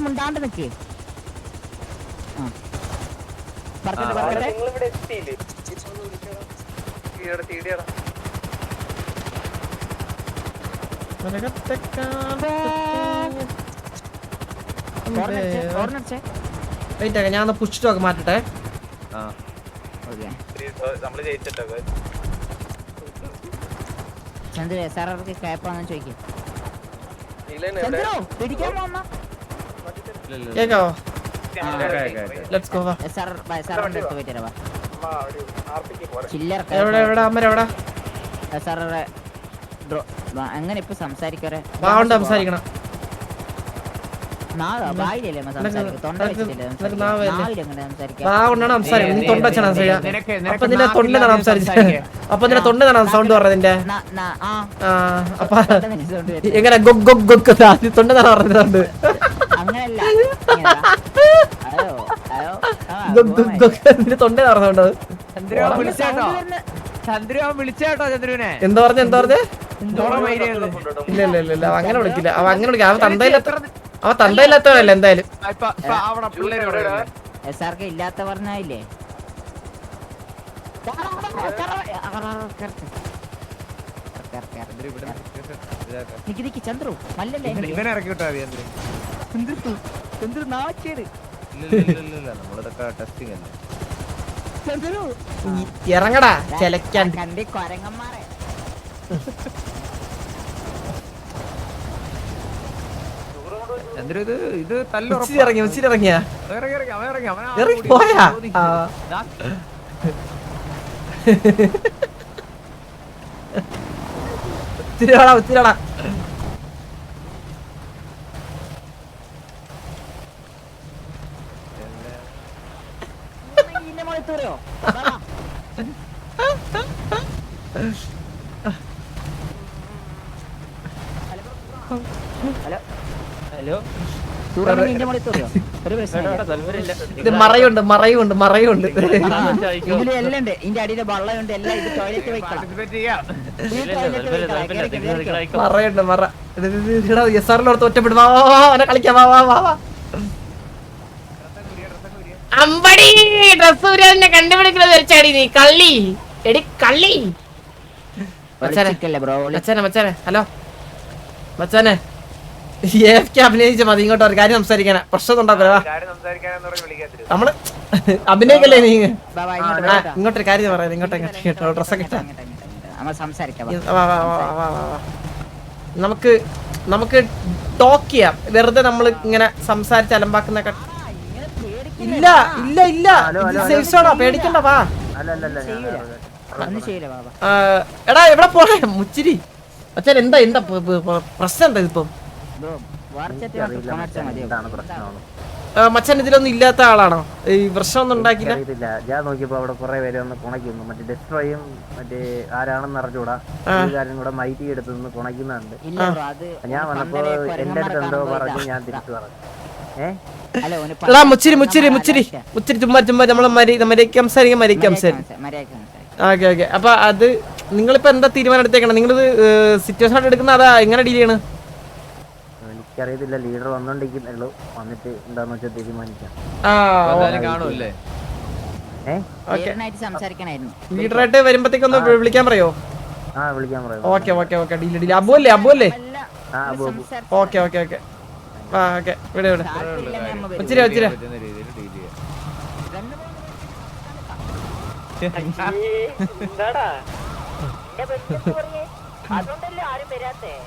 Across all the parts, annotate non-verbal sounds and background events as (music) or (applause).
മുണ്ടാണ്ട് നിക്ക്. ഞാൻ ഒന്ന് push talk മാറ്റട്ടെ. നമ്മൾ ജയിച്ചിട്ടൊക്കെ. ചന്ദ്ര ആർക്ക് ക്യാപ്പാന്ന് ചോദിക്കും. കേക്കാവോ? കേക്കാം. ലെറ്റ്സ് ഗോ വാ. പോയിട്ട് വരാം ചില്ലർ എവിടെ എവിടെ? അമ്മ എവിടെ? എസ് അങ്ങനെ എങ്ങനെ ഇപ്പൊ സംസാരിക്കാറേ സംസാരിക്കണം. സംസാരിക്കുന്നത് നീ തൊണ്ട വെച്ചാണ് സംസാരിക്കുക അപ്പൊ നിന്റെ തൊണ്ടിലാണ് സംസാരിച്ചത് അപ്പൊ നിന്റെ തൊണ്ടിലാണ് സൗണ്ട് പറഞ്ഞത് നിന്റെ നാ- നാ- ആ. ആ അപ്പൊ sound വരുന്നത്. (laughs) എങ്ങനെ ഗൊഗ് ഗൊഗ് ഗൊഗ് തൊണ്ടെന്നാണ് പറഞ്ഞത് (laughs) സൗണ്ട് എന്താ പറഞ്ഞ എന്താ പറഞ്ഞ? ഇല്ല ഇല്ല ഇല്ല അങ്ങനെ വിളിക്കില്ല. അങ്ങനെ വിളിക്കില്ല. തന്തയിൽ തന്തയില്ലാത്ത അവൻ തന്തയില്ലാത്തവനല്ല എന്തായാലും? എസ് ആർ കെ ഇല്ലാത്ത പറഞ്ഞായില്ലേ ചന്ദ്രു. മല്ലല്ലേ നാച്ചേട്. ഇറങ്ങടാ ചെലക്കാണ്ട്. കണ്ടി കൊരങ്ങന്മാരെ. ചന്ദ്രു ഇത്? ഇത് തല്ലു ഉച്ചിരി ഇറങ്ങി ഉച്ചിരി ഇറങ്ങിയ? ഇറങ്ങി പോയാ? മോളെ തൂരോ ഹലോ? ഇത് മറയുണ്ട് മറയുണ്ട് മറയുണ്ട്. ഇതിൽ എല്ലാം ഉണ്ട്. ഇതിന്റെ അടിയിലെ വെള്ളമുണ്ട് എല്ലാം ഇത് ടോയ്ലറ്റ് വെക്കണം. മറയുണ്ട് മറ. എസ് ആറിലോടത്ത് ഒറ്റപ്പെടും. അവനെ കളിക്കാം. വാ വാ വാ വാ. അമ്പടി! ഡ്രസ് കണ്ടുപിടിക്കുന്നത് വെച്ചാടി നീ. കള്ളി. എടി കള്ളി. മച്ചാനെ. മച്ചാനെ മച്ചാനെ. ഹലോ. മച്ചാനെ. അഭിനയിച്ച മതി ഇങ്ങോട്ട് ഒരു കാര്യം സംസാരിക്കാനാ. പ്രശ്നം നമ്മൾ അഭിനയിക്കല്ലേ നീ. ഇങ്ങോട്ടൊരു കാര്യം പറയാം ഇങ്ങോട്ട് ഇങ്ങോട്ട് കേട്ടോ ഡ്രസ്സൊക്കെ. നമുക്ക് നമുക്ക് ടോക്ക് ചെയ്യാം. വെറുതെ നമ്മൾ ഇങ്ങനെ സംസാരിച്ച് അലമ്പാക്കുന്ന ഇല്ല ഇല്ല ഇല്ല. സേഫ്സോടാ പേടിക്കണ്ട വാ. എടാ എവിടെ പോണേ? മുച്ചിരി. അച്ഛൻ എന്താ എന്താ പ്രശ്നം എന്താ ഇതിപ്പം? മച്ചാൻ ഇതിലൊന്നും ഇല്ലാത്ത ആളാണോ? ഈ പ്രശ്നമൊന്നും ഉണ്ടാക്കില്ല ഞാൻ നോക്കിയപ്പോ അവിടെ കുറെ പേര് ഒന്ന് കുണയ്ക്കുന്നു. മറ്റേ ഡെസ്ട്രോയും മറ്റേ ആരാണെന്ന് അറിഞ്ഞൂടാ. കാര്യം കൂടെ മൈറ്റി എടുത്ത് നിന്ന് കുണയ്ക്കുന്നുണ്ട്. ഇല്ല ഞാൻ വന്നപ്പോ എന്റെ അടുത്ത് എന്തോ പറഞ്ഞു ഞാൻ തിരിച്ചു പറഞ്ഞു. ഏ? എടാ മുച്ചിരി മുച്ചിരി മുച്ചിരി. മുച്ചിരി ചുമ്മാ ചുമ്മാ നമ്മളെ മര്യാദയ്ക്ക് സംസാരിക്കും സംസാ- മര്യാദയ്ക്ക് സംസാരിക്കാം. Okay okay. അപ്പൊ അത് നിങ്ങളിപ്പോ എന്താ തീരുമാനം എടുത്തേക്കണം നിങ്ങളിത് സിറ്റുവേഷൻ ആയിട്ട് എടുക്കുന്ന അതാ? എങ്ങനെ ഡീൽ ചെയ്യണം? എനിക്കറിയത്തില്ല ലീഡർ വന്നോണ്ടിരിക്കുന്നുള്ളൂ വന്നിട്ട് എന്താന്ന് വെച്ചാൽ തീരുമാനിക്കാം. സംസാരിക്കണായിരുന്നു. ലീഡറായിട്ട് വരുമ്പത്തേക്കൊന്ന് വിളിക്കാൻ പറയോ? ആ വിളിക്കാൻ പറയോ. Okay okay okay. Deal deal Abu അല്ലേ അബു അല്ലേ? Okay okay okay. ആ ഓക്കെ. ഇവിടെ ഇവിടെ താല്പര്യമില്ലെങ്കിൽ നമ്മ വരും.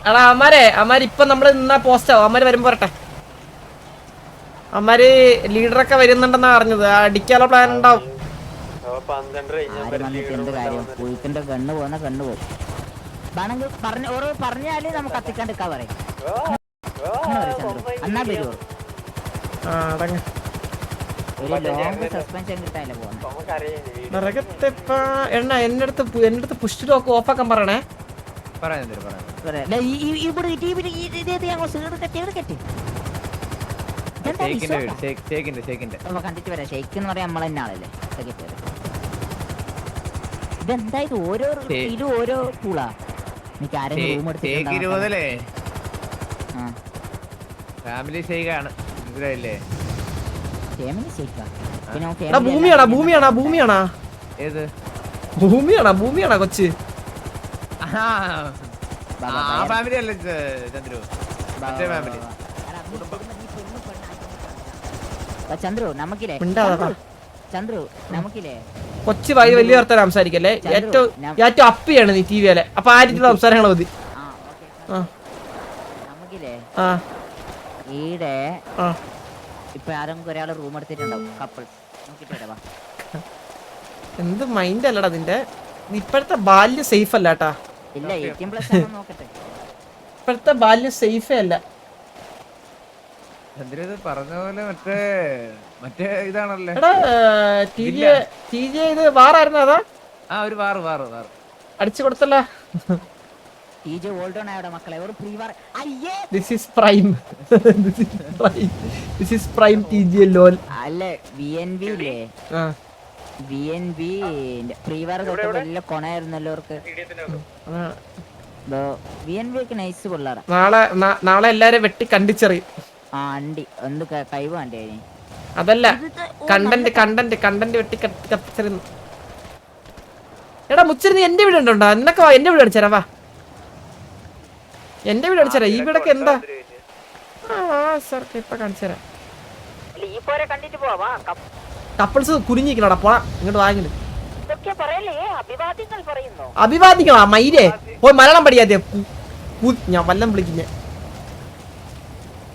എടാ അമ്മാരെ അമ്മാര് ഇപ്പൊ നമ്മൾ നിന്നാ പോസ്റ്റ് ആവും അമ്മാര് വരുമ്പോ വരട്ടെ. അമ്മാര് ലീഡറൊക്കെ വരുന്നുണ്ടെന്നാ അറിഞ്ഞത് അടിക്കാനുള്ള പ്ലാൻ ഉണ്ടാവും. എന്നടുത്ത് കണ്ണ് പോകുന്ന കണ്ണ് പോകും വേണമെങ്കിൽ പറഞ്ഞ ഓരോ പറഞ്ഞാൽ നമുക്ക് പറയും. എന്നാ വരുവോ? എണ്ണ എന്റെ അടുത്ത് പു- എന്റെ അടുത്ത് പുഷ് ലോക്ക് ഓഫാക്കാൻ പറയണേ. പറയാൻ തരും പറയാം? പറയാം. ദേ ഈ- ഈ- ഇവിടെ ഈ ടീമിൽ ഈ ഇത് ഇത് ഞങ്ങൾ സീഡ് കെട്ടി ഇവിടെ കെട്ടി. ഇതെന്താ ഷേക്കിന്റെ resort വീട് ആ? ഷേക്ക് ഷേക്കിന്റെ ഷേക്കിന്റെ അപ്പൊ കണ്ടിട്ട് വരാം. ഷെയ്ക്ക് എന്ന് പറയാൻ നമ്മൾ തന്നെ ആളല്ലേ സെക്രട്ടറി ഇതെന്താ ഇത്? ഓരോ ഷേ- ഇതിലും ഓരോ പൂളാ. എനിക്ക് ആരെങ്കിലും റൂം ഷേക്ക് ഇരുപതല്ലേ ഫാമിലി ഷെയ്ക്കാണ് മനസ്സിലായില്ലേ ഫാമിലി ഷേക്കാ പിന്നെ അവൻ എടാ family ഭൂമിയാണാ ഭൂമിയാണാ ഭൂമിയാണാ ഏത്? ഭൂമിയാണാ ഭൂമിയാണാ കൊച്ച്. ആ ഫാമിലി അല്ലേ ചന്ദ്രു? മറ്റേ ഫാമിലി ചന്ദ്രു നമുക്കില്ലേ? ചന്ദ്രു, നമുക്കില്ലേ? കൊച്ചു വായി വലിയ വർത്തമാനം സംസാരിക്കല്ലേ? ഏറ്റവും ഏറ്റവും അപ്പിയാണ് നീ ടി വിയിലെ അപ്പൊ ആ രീതിയിലുള്ള സംസാരങ്ങൾ മതി. ആ ഓക്കെ ആ. നമുക്കില്ലേ? ആ. ഈടെ ആ. ഇപ്പൊ ആരെങ്കിലും ഒരാൾ റൂം എടുത്തിട്ടുണ്ടാവും കപ്പിൾസ് വാ. എന്ത് മൈൻഡ് അല്ലടാ നിന്റെ. നീ ഇപ്പോഴത്തെ ബാല്യം സേഫ് അല്ല കേട്ടാ ഇല്ല എയ്റ്റീൻ പ്ലസ് ആണോ നോക്കട്ടെ. (laughs) ഇപ്പോഴത്തെ ബാല്യം സേഫേ അല്ല. പറഞ്ഞ പോലെ മറ്റേ മറ്റേ ഇതാണല്ലേ? എടാ ടി ജി ടി ജി ഇത് വാറായിരുന്നു അതാ? ആ ഒരു വാറ് വാറ് വാറ്. അടിച്ചു കൊടുത്തല്ല. ടി ജെ ഓൾഡ് ഓൺ ആയുടെ മക്കളെ ഒരു പ്രീ വാർ അയ്യേ! This is prime this is prime this is prime T G lol അല്ല വി എൻ ബി ഇല്ലേ ആ. V N B free war തൊട്ട് വലിയ കൊണയായിരുന്നല്ലോ അവർക്ക്. വി എൻ ബി ഒക്കെ നൈസ് പിള്ളേരാ നാളെ നാളെ എല്ലാരും വെട്ടി കണ്ടിച്ചെറിയും. ആ അണ്ടി. എന്ത് ക- കഴിവ് വേണ്ടേ അതിന് അതല്ല കണ്ടന്റ് കണ്ടന്റ്. കണ്ടന്റ് വെട്ടി കത്തിച്ചറിയുന്നു. എടാ മുച്ചിരി നീ എന്റെ വീട് ഉണ്ടോ എന്നൊക്കെ എന്റെ വീട് അടിച്ചരാ വാ. എന്റെ വീട് അടിച്ചരാ ഈ വീടൊക്കെ എന്താ? ആ സാർക്ക് ഇപ്പൊ കാണിച്ചുതരാം ഈ പോരെ കണ്ടിട്ട് പോവാ കപ്പിൾസ് കുനിഞ്ഞിരിക്കണോടാ പോടാ ഇങ്ങോട്ട് വാങ്ങിട്ട് അഭിവാദിക്കണോ മയിലേ. പോയി മലയാളം പഠിക്കാതെ ഞാൻ വല്ലം വിളിക്കുന്നേ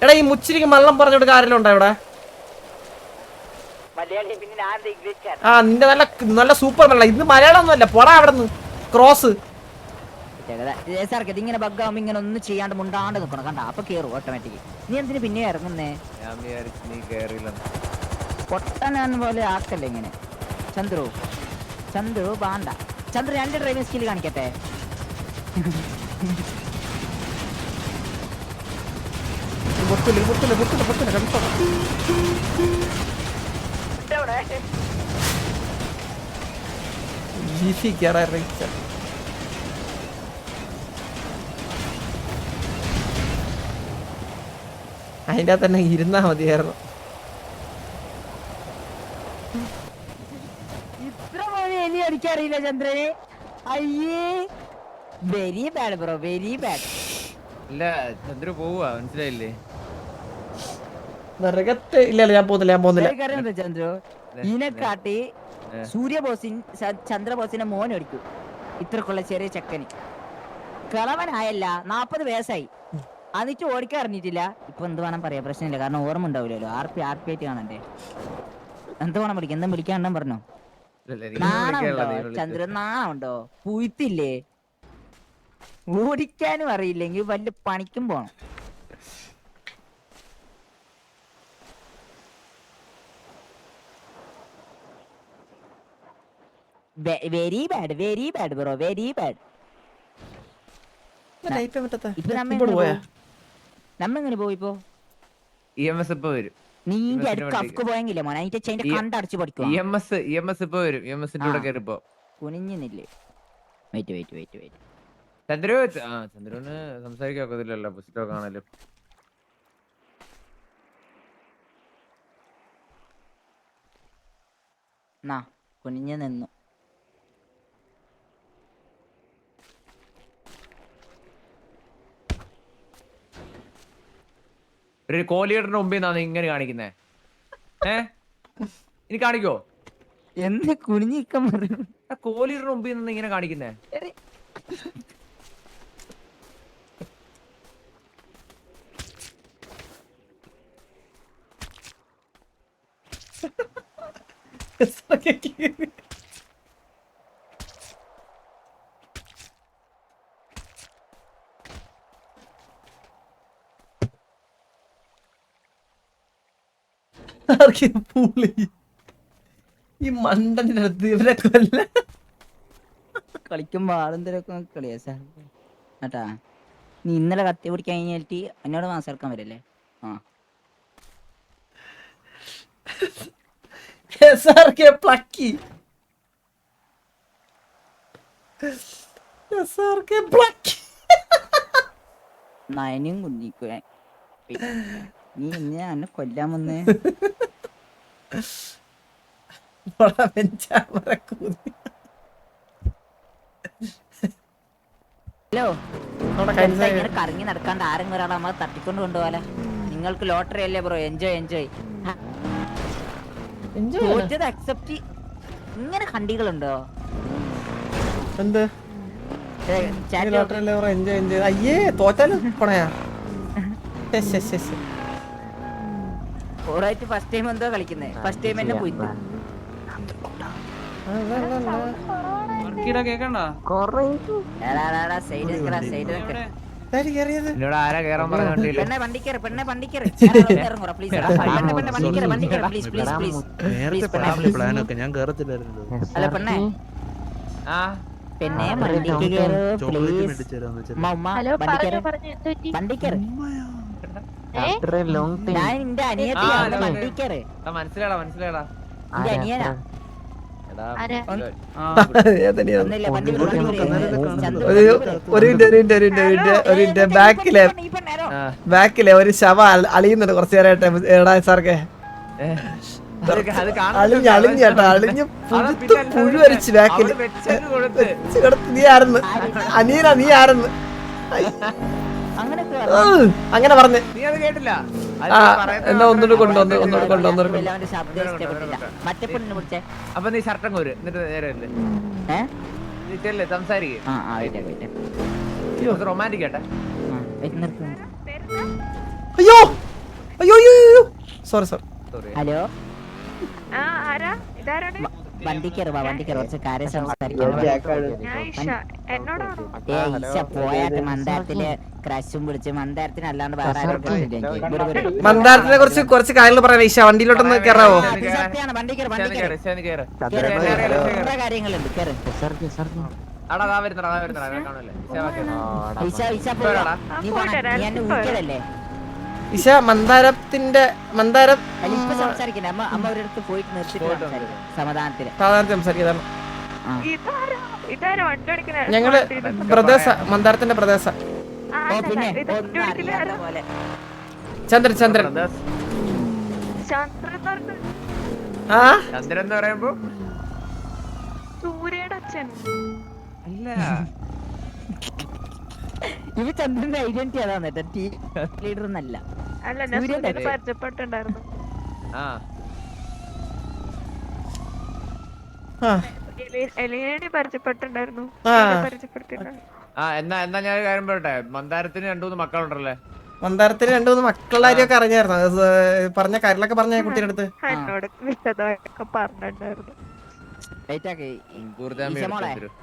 എടാ ഈ മുച്ചിരിക്ക് മലയാളം പറഞ്ഞോട് കാര്യമെല്ലാം ഉണ്ടോ ഇവിടെ? പിന്നെ ഞാൻ ഇംഗ്ലീഷ് ആ നിന്റെ നല്ല നല്ല സൂപ്പർ മലയാളം. ഇന്ന് മലയാളം ഒന്നുമല്ല പോടാ അവിടെ നിന്ന് ക്രോസ് ഇതിങ്ങനെ ബഗ്ഗാവുമ്പോ ഇങ്ങനെ ഒന്നും ചെയ്യാണ്ട് മുണ്ടാണ്ട് നിക്കണം. കണ്ട അപ്പൊ കേറും ഓട്ടോമാറ്റിക് നീ എന്തിനു പിന്നെ ഇറങ്ങുന്നേ? ഞാൻ നീ കേറിയില്ലെന്ന്. പൊട്ടനാൻ പോലെ ആക്കല്ലേ ഇങ്ങനെ? ചന്ദ്രു. ചന്ദ്രു ബാണ്ട ചന്ദ്രു രണ്ട് ഡ്രൈവിംഗ് സ്കിൽ കാണിക്കട്ടെ? പൊട്ടില്ല പൊട്ടില്ല പൊട്ടില്ല പൊട്ടില്ല കൺഫേം ജിഫി കേറാ റീച്ച അതിന്റെ അകത്ത് തന്നെ ഇരുന്നാ മതിയായിരുന്നു. എലി അടിക്കാറിയില്ല ചന്ദ്രന് അയ്യേ. Very bad bro very bad ഇല്ല ചന്ദ്ര പോവാ മനസ്സിലായില്ലേ? നരകത്തെ ഇല്ല ഞാൻ പോകുന്നില്ല ഞാൻ പോകുന്നില്ല ചന്ദ്ര. ഇതിനെ കാട്ടി സൂര്യ ബോസിൻ ചന്ദ്ര ബോസിന്റെ മോൻ എടുക്കും ഇത്രക്കുള്ള ചെറിയ ചെക്കന്. കളവനായല്ല നാപ്പത് വയസ്സായി. അന്നിട്ട് ഓടിക്കാൻ അറിഞ്ഞിട്ടില്ല. ഇപ്പൊ എന്ത് വേണം പറയാ? പ്രശ്നമില്ല. കാരണം ഓർമ്മ ഉണ്ടാവില്ലല്ലോ. ആർ പി ആർ പി ആയിട്ട് കാണണ്ടേ എന്ത് വേണം വിളിക്കാം എന്തും വിളിക്കാണ്ടെന്ന് പറഞ്ഞോ? നാണമുണ്ടോ. ചന്ദ്രൻ നാണമുണ്ടോ പുഴുത്തില്ലേ? ഓടിക്കാനും അറിയില്ലെങ്കിൽ വല്ല പണിക്കും പോണം. Very bad very bad bro very bad ഇപ്പൊ നമ്മ എങ്ങനെ പോയിപ്പോ ഇ എം എസ് ഇപ്പൊ വരും. നീ അടുത്ത്. കഫ്ക്ക് പോയെങ്കിലേ മോനെ. അതിന്റെ ചെയിന്റെ കണ്ടടച്ച് പഠിക്കുക E M S E M S ഇപ്പൊ വരും. ഇ എം എസിന്റെ കൂടെ ആ. കയറിപ്പോ കുനിഞ്ഞില്ലേ wait wait wait wait Chandru ആ ചന്ദ്രുവിന് സംസാരിക്കാൻ ഒക്കത്തില്ലല്ലോ. പുസ്തകം കാണലും. നാ കുനിഞ്ഞു നിന്നു. ഒരു കോഹ്ലിയുടെ മുമ്പിൽ നിന്നാണ് ഇങ്ങനെ കാണിക്കുന്നേ. ഏ? ഇനി കാണിക്കോ? എന്ത് കുനിഞ്ഞിക്കാൻ പറഞ്ഞു കോഹ്ലിയുടെ മുമ്പിൽ നിന്ന് ഇങ്ങനെ കാണിക്കുന്നേ. (laughs) ആർക്കും പൂളി. ഈ മണ്ടന്റെ അടുത്ത് ഇവരെ കൊല്ല. കളിക്കുമ്പോ ആളെന്തരൊക്കെ കളിയാ സാർ. കേട്ടാ നീ ഇന്നലെ കത്തി പിടിക്കാൻ കഴിഞ്ഞിട്ട് എന്നോട് മാസം ഇറക്കാൻ വരല്ലേ? ആ. (laughs) പ്ലക്കി. പ്ലക്കി. നയനും കുഞ്ഞിക്കുവേ. നീ ഞാൻ എന്നെ കൊല്ലാൻ (laughs) വന്നേ la വെഞ്ചാമര കൂതി. ഹലോ ഇങ്ങനെ കറങ്ങി നടക്കാണ്ട് ആരെങ്കിലും ഒരാളെ നമ്മളെ തട്ടിക്കൊണ്ട് കൊണ്ടുപോകാല? നിങ്ങൾക്ക് ലോട്ടറി അല്ലേ ബ്രോ എൻജോയ് എൻജോയ്. തോറ്റത് അക്സെപ്റ്റ് ഇങ്ങനെ കണ്ടികളുണ്ടോ എന്ത്? ലോട്ടറി അല്ലേ ബ്രോ എൻജോയ് എൻജോയ് അയ്യേ തോറ്റാലും പണയാ ശരി ശരി ശരി ശരി ഓറായിട്ട് ഫസ്റ്റ് ടൈം എന്തോ കളിക്കുന്നേ. ഫസ്റ്റ് ടൈം എന്നെ പോയി എന്നോട് ആരാ കേറാൻ പെണ്ണെ വണ്ടിക്കേറ് പെണ്ണെ വണ്ടിക്കേറ്. നേരത്തെ പ്ലാനൊക്കെ ഞാൻ കേറത്തില്ലായിരുന്നു. അല്ല പെണ്ണെ. ആ. പെണ്ണെ വണ്ടിക്ക് കേറ് പ്ലീസ് വണ്ടിക്കേറ്. ലോങ് ഞാൻ എന്റെ. വണ്ടിക്കേറ് മനസ്സിലാടാ മനസ്സിലാടാ എന്റെ അനിയനാ? (laughs) ബാക്കിലെ ഒരു ശവ അളിയുന്നുണ്ട് കുറച്ചു നേരമായിട്ട്. എടാ സാർക്ക്. അളിഞ്ഞ് അളിഞ്ഞ് ചേട്ടാ അളിഞ്ഞ് പുഴുത്ത് പുഴുവരച്ച് പുഴു വരച്ച് ബാക്കിൽ. നീ ആരെന്ന്? അനിയനാ നീ ആരെന്ന്? അങ്ങനെ പറഞ്ഞു. എന്നാ ഒന്നുകൂടി കൊണ്ട് അവരുടെ ഒന്നുകൂടി കൊണ്ട് പെണ്ണിനെ വിളിച്ചേ. അപ്പൊ നീ ഷർട്ടം കോര്. എന്നിട്ട് നേരെ ചെല്ലേ സംസാരിക്കേ. റൊമാന്റിക് അയ്യോ അയ്യോ! അയ്യോ സോറി സോറി ഹലോ ആ ആരാ? ഇതാരാണ്? വണ്ടിക്കേറ് വാ വണ്ടിക്കേറ്. കുറച്ച് കാര്യം സംസാരിക്കാം. ഇഷ എന്നോടാണോ? ഏ ഈശ പോയാട്ട് മന്ദാരത്തിൽ ക്രഷും പിടിച്ച് മന്ദാരത്തിന് അല്ലാണ്ട് വേറെ ആരും. മന്ദാരത്തിനെ കുറിച്ച് കുറച്ച് കാര്യങ്ങൾ പറയാം ഈശ വണ്ടിയിലോട്ടൊന്ന് കയറാവോ സത്യമാണ് വണ്ടി സത്യാണ് വണ്ടി കാര്യങ്ങളുണ്ട്. നീ എന്നെ ഈശ മന്ദാരത്തിന്റെ മന്ദാരം സംസാരിക്കും. ഞങ്ങൾ പ്രദേശ മന്ദാരത്തിന്റെ പ്രദേശ പിന്നെ പോലെ. ചന്ദ്രൻ ചന്ദ്രൻ. ആ? ചന്ദ്രൻ എന്ന് പറയുമ്പോ? സൂര്യയുടെ അച്ഛൻ. അല്ല ഇവ ചന്ദ്രന്റെ ഐഡന്റിറ്റി അതാണ് കേട്ടോ. ടീം ലീഡർ എന്നല്ല. അല്ല ഞാൻ സൂര്യൻ സൂര്യനെ അച്ഛൻ. പരിചയപ്പെട്ടുണ്ടായിരുന്നു ആ. ആ. എലി- എലീനയെ പരിചയപ്പെട്ടുണ്ടായിരുന്നു ആ. സൂര്യനെ ആ എന്നാ എന്നാ ഞാൻ ഒരു കാര്യം പറയട്ടെ? മന്ദാരത്തിന് രണ്ടു മൂന്ന് മക്കളുണ്ടല്ലേ? മന്ദാരത്തിന് രണ്ടു മൂന്ന് മക്കളുടെ കാര്യമൊക്കെ അറിഞ്ഞായിരുന്നു? അത് സ് പറഞ്ഞ കാര്യങ്ങളൊക്കെ പറഞ്ഞ കുട്ടിയുടെ അടുത്ത്. എന്നോട് പറഞ്ഞിട്ടുണ്ടായിരുന്നു. Wait ആക്ക്. പൂർത്താമ്പി ഈശ മോളെ. എടുത്തു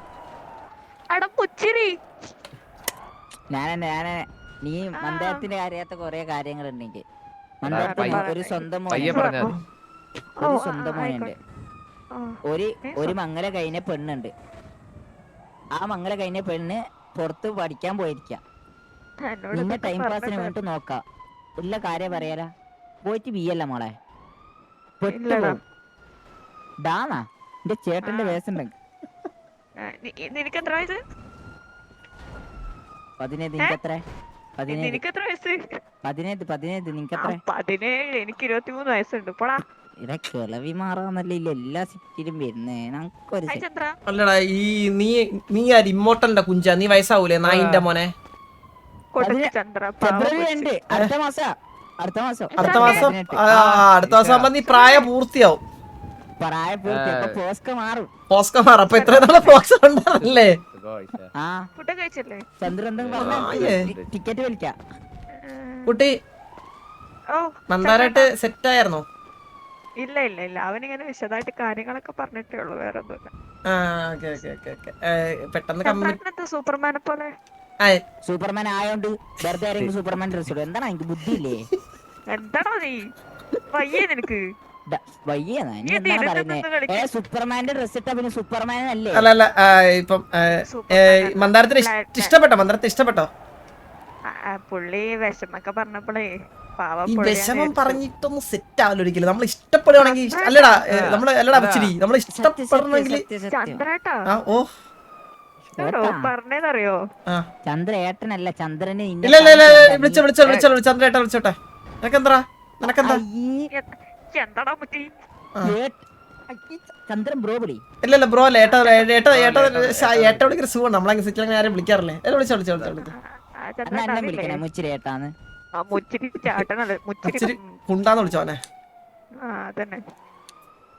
അടാ പുച്ചിരി ഞാനെന്നെ ഞാനെ നീ മന്ദാരത്തിന്റെ അറിയാത്ത കൊറേ കാര്യങ്ങളുണ്ട് എനിക്ക് മന്ദാരത്തിന് ഒരു സ്വന്തം മോനുണ്ട് ഒരു ആ, സ്വന്തം മോനുണ്ട് ഒരു ഒരു മംഗല കഴിഞ്ഞ പെണ്ണുണ്ട്. ആ മംഗല കഴിഞ്ഞ പെണ്ണ് പുറത്ത് പഠിക്കാൻ പോയിരിക്ക. നിന്റെ നിന്നെ ടൈം പാസിന് വേണ്ടി വേണ്ടിട്ട് നോക്കാം. ഉള്ള കാര്യം പറയാലാ. പോയിട്ട് ബിയല്ല മോളെ. ഡാന്നാ എന്റെ ചേട്ടന്റെ. വേസുണ്ട് നിനക്ക് എത്ര വയസ്സ്? പതിനേഴ് നിനക്ക് എത്ര പതിനേഴ്. നിനക്ക് എത്ര വയസ്സ്? പതിനേഴ് പതിനേഴ് നിനക്ക് ആ, എത്ര പതിനേഴ്. എനിക്ക് ഇരുപത്തിമൂന്ന് വയസ്സുണ്ട്. പോടാ. ഇവിടെ കിളവി മാറാന്നല്ല ഇല്ല? എല്ലാ സിറ്റിയിലും വരുന്നേ. നമുക്കൊരു ഹായ് ചന്ദ്ര അല്ലടാ ഈ നീ നീ ആര്? ഇമ്മോട്ടലിന്റെ കുഞ്ച. നീ വയസ്സാവൂലേ? നായിന്റെ മോനെ. ഫെബ്രുവരി അടുത്ത മാസം. അടുത്ത മാസം. അടുത്ത മാസം? പതിനെട്ട്. ആ, ആ, അടുത്ത മാസം ആകുമ്പോ നീ പ്രായ പൂർത്തിയാവും. പോസ്ക മാറും. പോസ്ക മാറും. അപ്പൊ ഇത്ര നാളെ പോക്സ് ഉണ്ടാവില്ലേ ആ. ഫുഡ് കഴിച്ചില്ലേ? ചന്ദ്രൻ എന്തെങ്കിലും ടിക്കറ്റ് വലിക്കാം. കുട്ടി ഓ മന്ദാരായിട്ട് സെറ്റ് ആയിരുന്നോ? ഇല്ല ഇല്ല ഇല്ല. അവനിങ്ങനെ വിശദമായിട്ട് കാര്യങ്ങളൊക്കെ പറഞ്ഞിട്ടേ ഉള്ളൂ വേറെ ഒന്നുമില്ല ആ ഓക്കെ ഓക്കെ ഓക്കെ ഓക്കെ. പെട്ടെന്ന് ചന്ദ്രനെന്താ സൂപ്പർമാനെ പോലെ? ആ സൂപ്പർമാൻ ആയോണ്ട് വെറുതെ ആരെങ്കിലും സൂപ്പർമാൻ ഡ്രസ് ഇടും. എന്താണ് എനിക്ക് ബുദ്ധിയില്ലേ? എന്താണോ നീ? വയ്യേ നിനക്ക്. സൂപ്പർമാന്റെ ഡ്രസ് ഇട്ടാ പിന്നെ സൂപ്പർമാൻ അല്ലേ? അല്ല അല്ല ഇപ്പം മന്ദാരത്തിന് ഇഷ്ടപ്പെട്ടോ? മന്ദാരത്തിന് ഇഷ്ടപ്പെട്ടോ? പുള്ളി വിഷമൊക്കെ പറഞ്ഞപ്പോഴേ പാവ ഈ വിഷമം പറഞ്ഞിട്ടൊന്നും സെറ്റ് ആവില്ല ഒരിക്കലും നമ്മൾ ഇഷ്ടപ്പെടുകയാണെങ്കിൽ അല്ലടാ നമ്മൾ അല്ലടാ ചിരി നമ്മൾ ഇഷ്ടപ്പെടണമെങ്കിൽ ഓ. പറഞ്ഞതറിയോ ചന്ദ്രേട്ടനല്ല ചന്ദ്രന് വിളിച്ചോ വിളിച്ചോ വിളിച്ചോ ചന്ദ്രേട്ട വിളിച്ചോട്ടെ. നിനക്കെന്താ? നിനക്കെന്താ? എന്താടാ മുറ്റി. ചന്ദ്രൻ ബ്രോ വിളി. ഇല്ല ഇല്ല ബ്രോ അല്ല ഏട്ടാ ഏട്ടാ ഏട്ടാ ഏട്ട വിളിക്കുന്ന സുഖമാണ് നമ്മളങ്ങനെ സിറ്റിൽ അങ്ങനെ ആരും വിളിക്കാറില്ലേ? എന്നെ വിളിച്ചോ വിളിച്ചോ വിളിച്ചോ എന്നാ? വിളിക്കണേ മുച്ചിരി ഏട്ടാന്ന്. ആ, മുച്ചിരി ചാട്ടനല്ലേ? മുച്ചിരി മുച്ചിരി. കുണ്ടാന്ന് വിളിച്ചോനെ ആ അതന്നെ.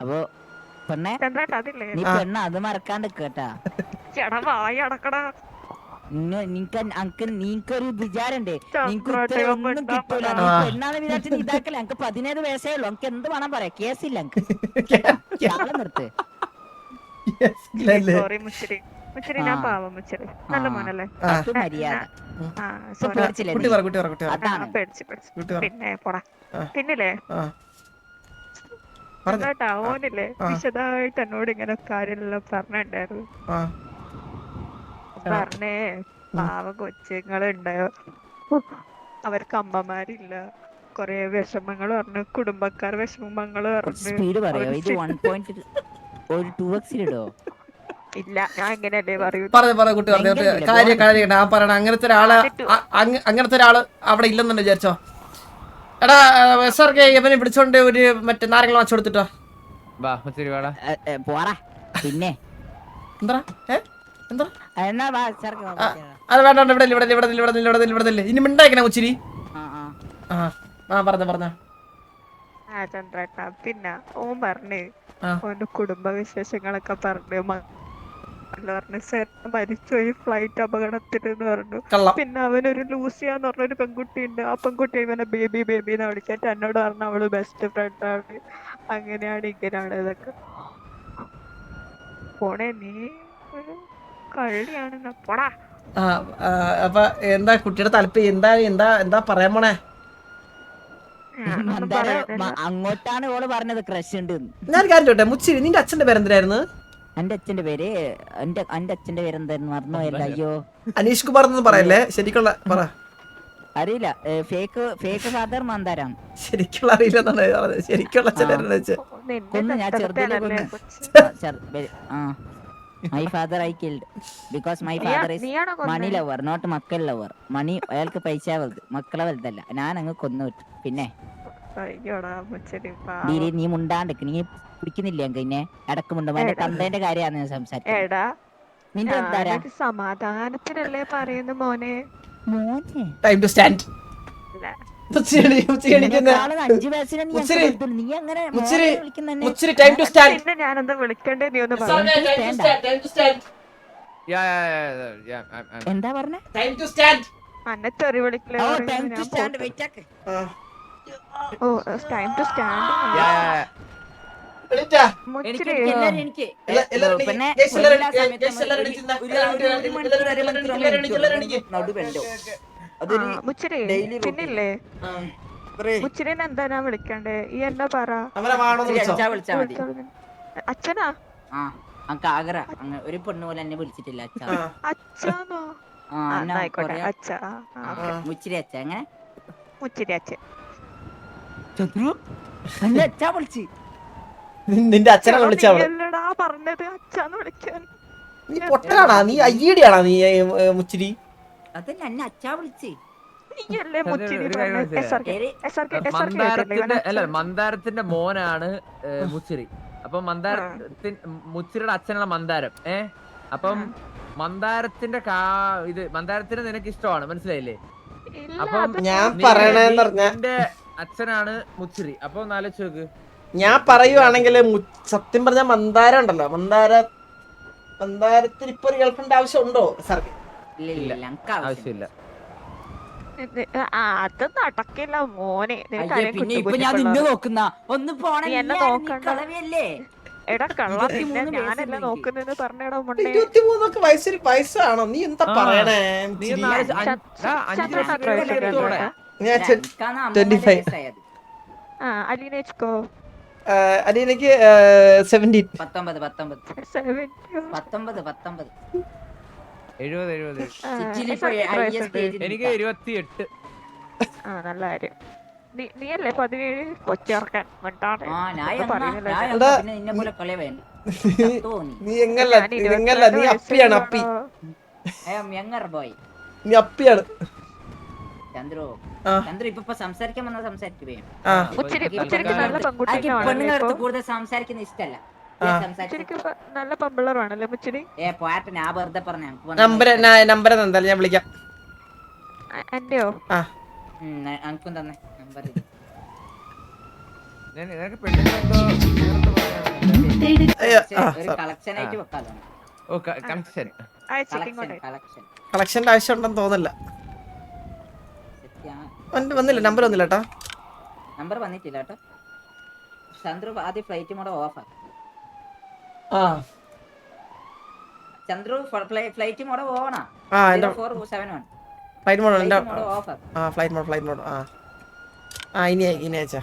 അപ്പൊ പെണ്ണെ നീ. പെണ്ണ അത് മറക്കാണ്ട് കേട്ടാ. ചേടാ വായി അടക്കടാ നിനക്ക് അനക്ക് നീക്കൊരു വിചാരണ്ട്. നിനക്ക് ചന്ദ്രേട്ടാ, ഉത്തരം ഒന്നും കിട്ടൂല. ഇതാക്കല പതിനേഴ് വയസ്സേ ഉള്ളൂ. എന്ത് വേണം പറയാ? കേസില്ല (laughs) നിർത്ത്? സോറി മുച്ചിരി മുച്ചിരി ഞാൻ. പാവം മുച്ചിരി നല്ല. മോനല്ലേ? മര്യാദ. പിന്നെ പോടാ. പിന്നില്ലേ? ആ. വിശദമായിട്ട് എന്നോട് ഇങ്ങനെ കാര്യങ്ങളെല്ലാം പറഞ്ഞിട്ടുണ്ടായിരുന്നു. ആ. പറഞ്ഞേ പാവ കൊച്ചുങ്ങളുണ്ടായോ അവർക്ക് അമ്മമാരില്ല. കൊറേ വിഷമങ്ങൾ പറഞ്ഞു കുടുംബക്കാർ വിഷമങ്ങൾ പറഞ്ഞു. സ്പീഡ് പറയോ? ഇത് ചി- വൺ പോയിന്റ് ഒരു ടു എക്സിലിടോ ഇല്ല ഞാൻ ഇങ്ങനെയല്ലേ പറയൂ. പറഞ്ഞു പറഞ്ഞു കുട്ടി പറഞ്ഞു കുട്ടി ഭയങ്കര കാര്യം കാര്യം ഞാൻ പറയണ അങ്ങനത്തെ ഒരാൾ അ- അങ്ങനത്തെ ഒരാൾ അവിടെ ഇല്ലെന്നുണ്ട് വിചാരിച്ചോ. എടാ സാർക്ക് ഇവനെ വിളിച്ചോണ്ട് ഒരു മറ്റേ നാരങ്ങൾ വാങ്ങിച്ചു കൊടുത്തിട്ടോ. വാ വാടാ പിന്നെ. എന്താ ഏ? എന്താ അത് വേണ്ട ഇവിടെ ഇവിടെ ഇവിടെ ഇവിടെ ഇവിടെ ഇവിടെ ഇല്ല. ഇനി മിണ്ടായിക്കണേ ഉച്ചിരി ആ, ആ. പറഞ്ഞ പറഞ്ഞ. ആ ചന്ദ്രേട്ടാ പിന്നെ ഓൻ പറഞ്ഞ്. ഓന്റെ കുടുംബ വിശേഷങ്ങളൊക്കെ പറഞ്ഞു പറഞ്ഞു "സർ, മരിച്ചുപോയി ഫ്ലൈറ്റ് അപകടത്തിലെന്ന് പറഞ്ഞു. പിന്നെ അവനൊരു ലൂസിയ എന്ന് പറഞ്ഞൊരു പെൺകുട്ടി ഉണ്ട് ആ പെൺകുട്ടി ഇവനെ ബേബി ബേബി എന്ന് വിളിച്ചിട്ട് എന്നോട് പറഞ്ഞു അവൾ ബെസ്റ്റ് ഫ്രണ്ട് ആണ്. അങ്ങനെയാണ് ഇങ്ങനെയാണ് ഇതൊക്കെ. പോണേ നീ. ഒരു ആ അപ്പൊ എന്താ കുട്ടിയുടെ താല്പര്യം എന്താ എന്താ എന്താ പറയാൻ പോണേ? മന്ദാര അങ്ങോട്ടാണ് ഓൾ പറഞ്ഞത് ക്രഷ് ഉണ്ട് ഞാൻ കാര്യം ചോട്ടെ മുച്ചിരി നിന്റെ അച്ഛന്റെ പേരെന്തിനായിരുന്നു? എന്റെ അച്ഛന്റെ പേര് എന്റെ എന്റെ അച്ഛന്റെ പേര് എന്തായിരുന്നു മറന്നുപോയല്ല അയ്യോ. അനീഷ് കുമാർ എന്ന് പറയല്ലേ? ശരിക്കുള്ള പറ. അറിയില്ല. ഫേക്ക് ഫേക്ക് ഫാദർ മന്ദാരാണ് ശരിക്കുള്ള അറിയില്ലെന്നാണ് പറഞ്ഞത്. ശരിക്കുള്ള അച്ഛനെ കൊന്നു ഞാൻ ചെറുതിലെ കൊന്നു. ആ. My father I killed because my father is? Money lover not മക്കൾ ലവർ മണി അയാൾക്ക് പൈസ വലുത് മക്കളെ വലുതല്ല. ഞാൻ അങ്ങ് കൊന്നു വിട്ടു പിന്നെ നീ മുണ്ടാണ്ടിക്ക് നീ പിടിക്കുന്നില്ല പിന്നെ ഇടയ്ക്ക് മുണ്ടോ എന്റെ. തന്തേന്റെ കാര്യമാണ് ഞാൻ സംസാരിക്കുന്നത് നിന്റെ സമാധാനത്തിനല്ലേ പറയുന്നു മോനെ? മോനെ ടൈം ടു സ്റ്റാൻഡ് എന്താ പറഞ്ഞേ? ടൈം ടു സ്റ്റാൻഡ് അന്നെ തെറി വിളിക്കലേ ഓ ടൈം ടു സ്റ്റാൻഡ്. പിന്നെ പിന്നില്ലേ? മുച്ചിരിനെ എന്താ ഞാൻ വിളിക്കണ്ടേ? ഈ എന്താ പറ. അച്ഛനാ? ആഗ്ര ഒരു പെണ്ണ് പോലെ എന്നെ വിളിച്ചിട്ടില്ല അച്ഛാ. അച്ഛാന്നോ? എന്നെ. മുച്ചിരി അച്ഛ എങ്ങനെ? മുച്ചിരി അച്ഛൻ. അച്ഛാ വിളിച്ച്. നിന്റെ അച്ഛനെ വിളിച്ച പറഞ്ഞത്. അച്ഛാന്ന് വിളിക്കാൻ. നീ പൊട്ടനാണാ? നീ അയ്യടിയാണാ നീ മുച്ചിരി? അതന്നെ എന്നെ അച്ഛാ വിളിച്ച്. നീയല്ലേ മുച്ചിരി ഒരു കാര്യം പറഞ്ഞത് മന്ദാരത്തിന്റെ അല്ല മന്ദാരത്തിന്റെ മോനാണ് ഏ, മുച്ചിരി. അപ്പൊ മന്ദാരത്തിൻ മുച്ചിരിയുടെ അച്ഛനാണ് മന്ദാരം ഏ? അപ്പം മന്ദാരത്തിന്റെ കാ ഇത് മന്ദാരത്തിന് നിനക്ക് ഇഷ്ടമാണ് മനസ്സിലായില്ലേ അപ്പം ഞാൻ നീ- പറയണേന്ന് പറഞ്ഞ നിന്റെ അച്ഛനാണ് മുച്ചിരി. അപ്പൊ ഒന്ന് ആലോചിച്ച് നോക്ക്. ഞാൻ പറയുവാണെങ്കിൽ സത്യം പറഞ്ഞ മന്ദാരം ഉണ്ടല്ലോ. മന്ദാര മന്ദാരത്തിന് ഇപ്പൊ ഒരു ഗേൾഫ്രണ്ട് ആവശ്യമുണ്ടോ സാർ ഇല്ല ആവശ്യമില്ല ആ അത് നടക്കില്ല മോനെ പിന്നെ ഇപ്പൊ ഞാൻ നിന്നെ. നോക്കുന്ന ഒന്ന് പോണേ എന്നെ നോക്കണ്ട. എടാ കള്ള പിന്നെ ഞാനല്ല നോക്കുന്നെന്ന് പറഞ്ഞടാ മുണ്ടേ ഇരുപത്തിമൂന്നൊക്കെ വയസ്സൊരു വയസ്സാണോ നീ എന്താ പറയണേ നീ മുച്ചിരി? അഞ്ച്- ച- ആ, അഞ്ച് ചന്ദ്രൻ വർഷം എത്ര വയസ്സുണ്ട് എടുത്തോടെ. ചേട്ടാ? ഞാൻ ഇല്ല, ചെ- എനിക്കാണ് 25. അമ്മൂമ്മേടെ വയസ്സായത്. ആ അലീനേച്ച്കോ ആ, അനിയനിക്ക് സെവന്റീൻ പത്തൊമ്പത് പത്തൊമ്പത് പത്തൊമ്പത് പത്തൊമ്പത് എഴുപത് എഴുപത്. എനിക്ക്. ഇരുപത്തി എട്ട് ആ നല്ല കാര്യം. നീ അല്ലേ പതിനേഴ്? കൊച്ചിറക്കാൻ. നീ എങ്ങല്ല നീ എങ്ങല്ല? നീ അപ്പിയാണ് അപ്പി. നീ അപ്പിയാണ്. ചന്ദ്രു. ആ. ചന്ദ്രു ഇപ്പൊ ഇപ്പൊ സംസാരിക്കാൻ വന്നാൽ സംസാരിക്കുകയും കൂടുതൽ സംസാരിക്കുന്ന ഇഷ്ടല്ല. നല്ല പെമ്പിള്ളറാണല്ലേ മുച്ചിരി ഏ പോയാട്ടെ ഞാൻ വെറുതെ പറഞ്ഞ നമ്പർ നമ്പർ എന്തായാലും ഞാൻ വിളിക്കാം. എന്റെയോ ആ. തന്നെ നമ്പർ കളക്ഷന്റെ ആവശ്യം ഉണ്ടെന്ന് തോന്നില്ല വന്നില്ല നമ്പർ വന്നില്ല കേട്ടോ. നമ്പർ വന്നിട്ടില്ല കേട്ടോ. ചന്ദ്രു ആദ്യം ഫ്ലൈറ്റ് മോഡ് ഓഫ് ആക്കി ആ. ചന്ദ്രു ഫ്ലൈറ്റ് മോഡ് ആ എന്റെ ഫ്ലൈറ്റ് മോഡ് എന്റെ ആ ഫ്ലൈറ്റ് മോഡ് ഫ്ലൈറ്റ് മോഡ് ആ. ആ ഇനി അയ- ഇനി അയച്ചാ.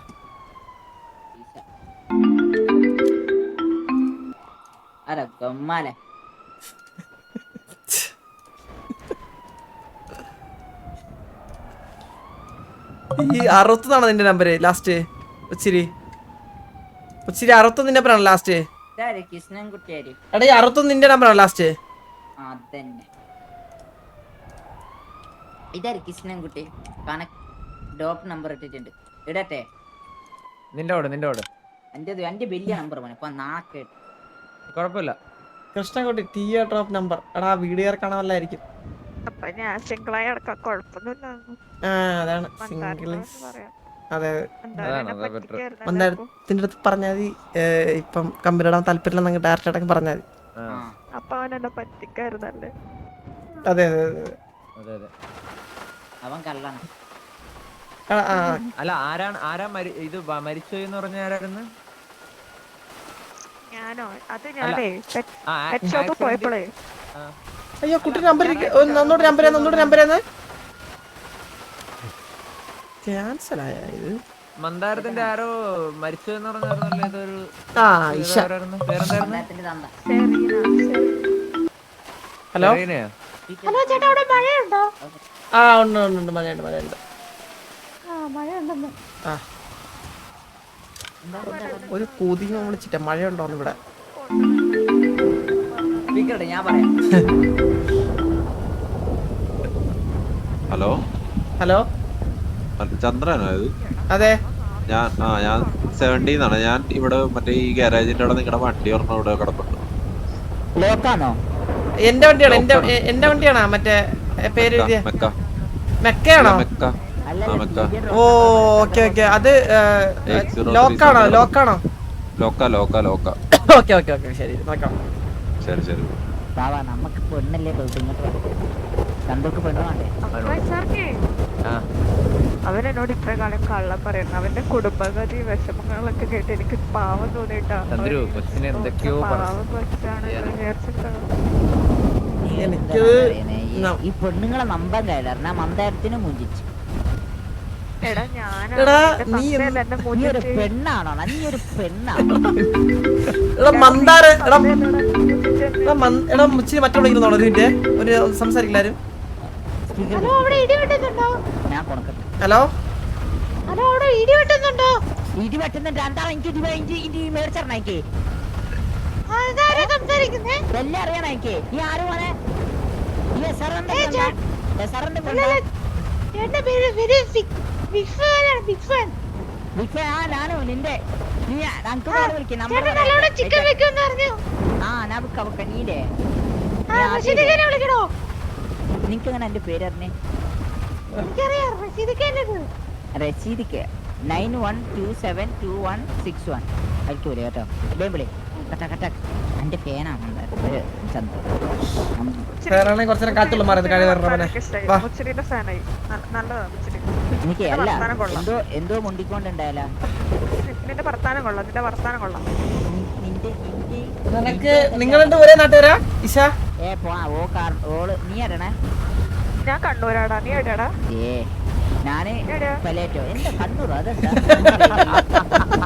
അല്ല ഗമ്മാലെ ഈ അറുപത്തൊന്നാണ് നിന്റെ നമ്പര് ലാസ്റ്റ് ഒച്ചിരി. ഒച്ചിരി അറുപത്തൊന്ന് നമ്പറാണ് ലാസ്റ്റ് ഇതാര് കൃഷ്ണൻകുട്ടിയാര് എടാ ഈ അറുപത്തൊന്ന് നിന്റെ നമ്പറാണ് ലാസ്റ്റ് അതന്നെ. ഇതാര് കൃഷ്ണൻകുട്ടി കണക്ക് ഡോപ്പ് നമ്പർ ഇട്ടിട്ടുണ്ട്. ഇടട്ടെ. നിന്റെ ഓട് നിന്റെ ഓട്. എന്റെ എന്റെ വലിയ നമ്പർ നാക്ക് കുഴപ്പമില്ല കൃഷ്ണൻകുട്ടി തിയേറ്റർ ഡ്രോപ്പ് നമ്പർ എടാ വീഡിയോ കാണാമല്ലായിരിക്കും അപ്പൊ ഞാൻ സിംഗിളായി അടക്കാം കുഴപ്പമൊന്നുമില്ല ആ അതാണ്. സിംഗിൾ പറയാം. അതെ. അപ്പൊ. അടുത്ത് പറഞ്ഞാൽ മതി. ഇപ്പം കമ്പനി ഇടാൻ താല്പര്യമില്ലെന്ന് ഡയറക്റ്റ് ആയിട്ടൊക്കെ പറഞ്ഞാൽ മതി. അപ്പൊ അവൻ എന്നെ പറ്റിക്കായിരുന്നല്ലേ? അതെ അതെ അതെ അവൻ കള്ളാണ് അല്ല ആരാണ് ആരാ ഇത് മരിച്ചു എന്ന് പറഞ്ഞ ആരായിരുന്നു? ഞാനോ? അത് ഞാനേ പെറ്റ് ഷോപ്പ് പോയപ്പോഴേ. അയ്യോ കുട്ടി നമ്പർ ഒന്നുകൂടെ നമ്പർ ഒന്നുകൂടെ നമ്പർ ക്യാൻസൽ ആയ. ഇത് മന്ദാരത്തിന്റെ ആരോ മരിച്ചു എന്ന് പറഞ്ഞായിരുന്നല്ലോ ഇതൊരു ആ ഇഷ ഹലോ? ഹലോ ചേട്ടാ അവിടെ മഴയുണ്ടോ? ആ ഉണ്ട് ഉണ്ട് ഉണ്ട്. മഴയുണ്ട് മഴയുണ്ട്. ആ മഴയുണ്ടെന്ന്. ആ. ഒരു കൊതിയും നമ്മൾ ചിറ്റ മഴയുണ്ടോ ഇവിടെ ഞാൻ പറയാം. ഹലോ? ഹലോ? മറ്റേ ചന്ദ്രനോ ഇത് അതെ. ഞാൻ ആ ഞാൻ സെവന്റീന്നാണ് ഞാൻ ഇവിടെ മറ്റേ ഈ ഗാരേജിന്റെ അവിടെ നിങ്ങളുടെ വണ്ടി ഒരെണ്ണം ഇവിടെ കിടപ്പുണ്ട്. ലോക്കാണോ? എന്റെ വണ്ടിയാണ്? എന്റെ എന്റെ വണ്ടിയാണോ? മറ്റേ പേര് മെക്ക മെക്കയാണോ? മെക്ക. ആ മെക്ക. ഓ ഓക്കെ ഓക്കെ. അത് ലോക്കാണോ? ലോക്കാണോ? ലോക്ക ലോക്ക ലോക്ക. Okay okay okay. ശരി നോക്കാം. ശരി ശരി. ബാബാ നമുക്ക് പെണ്ണല്ലേ? പെണ്ണു ഇങ്ങോട്ട്. ചന്ദ്രക്ക് പെണ്ണ് വേണ്ടേ? ആ. അവൻ എന്നോട് ഇത്ര കാലം കള്ളം പറയുന്നു. അവന്റെ കുടുംബഗതി വിഷമങ്ങളൊക്കെ കേട്ട് എനിക്ക് പാവം തോന്നിട്ടാ പാവം കൊച്ചാണ് വിചാരിച്ചിട്ടാ. എനിക്ക് ന- ഈ പെണ്ണുങ്ങളെ നമ്പാൻ കഴിയില്ല ഞാൻ മന്ദാരത്തിന് മുഞ്ചിച്ചു. എടാ ഞാൻ എടാ, നീ എന്നെ നീ ഒരു മൂന്നിട്ട് പെണ്ണാണോ? നീ ഒരു പെണ്ണാണോ മറ്റേ വിളിക്കുന്നോ ഒരു മിനിറ്റ്. ഒരു സംസാരിക്കില്ലാരും ഹലോ അവിടെ ഇടി വെട്ടുന്നുണ്ടോ? ഞാൻ കൊണക്കട്ടെ ഹലോ ഹലോ അവിടെ ഇടി വെട്ടുന്നുണ്ടോ? ഇടി വെട്ടുന്ന രണ്ടാളെ എനിക്ക് ഇടി ഇടി ഇടി മേടിച്ചറിഞ്ഞ എനിക്ക്? അതാരാ സംസാരിക്കുന്നേ? എല്ലാം അറിയണം എനിക്ക്. ഈ ആര് ഈ എന്റെ പേര് വെരി ബിഗ് ഫാൻ ആണ് ബിഗ് ഫാൻ ആ ഞാനും? നിന്റെ നീ നമുക്ക് വിളിക്ക്. ആ ഞാൻ വിക്ക. വെക്ക നീലേ ആ റഷീദിനെ വിളിക്കണോ? നിനക്ക് എങ്ങനെ എന്റെ പേര് അറിഞ്ഞേ? എനിക്കറിയാം റഷീദിക്കത് രസീദിക്ക് nine one two seven two one six one ആയിരിക്കൂലേ കേട്ടോ. വേം വിളി. കട്ട കട്ട. എന്റെ പേനാണ് ചന്ദ്ര വേറെ കുറച്ചേരം കാറ്റുള്ള മാറിയത് കഴിവ് പറഞ്ഞവനെ വാ. മുച്ചിരിയുടെ ഫാനായി. നല്ലതാ മുച്ചിരി എനിക്ക് അല്ല. വർത്താനം കൊള്ളാം. എന്തോ എന്തോ മുണ്ടിക്കൊണ്ടുണ്ടായാല. നിന്റെ വർത്താനം കൊള്ളാം നിന്റെ വർത്താനം കൊള്ളാം. നിനക്ക് നിങ്ങളുടെ ഒരേ നാട്ടുകാരാ? ഇഷ? ഏ പോ ഓ കാർ ഓൾ. നീ അറിയണേ ഞാൻ കണ്ണൂരാടാ. നീ എവിടെയാടാ? ഏ ഞാൻ എവിടെയാ? പലേറ്റോ? എന്താ കണ്ണൂർ? അതെന്താ? (laughs)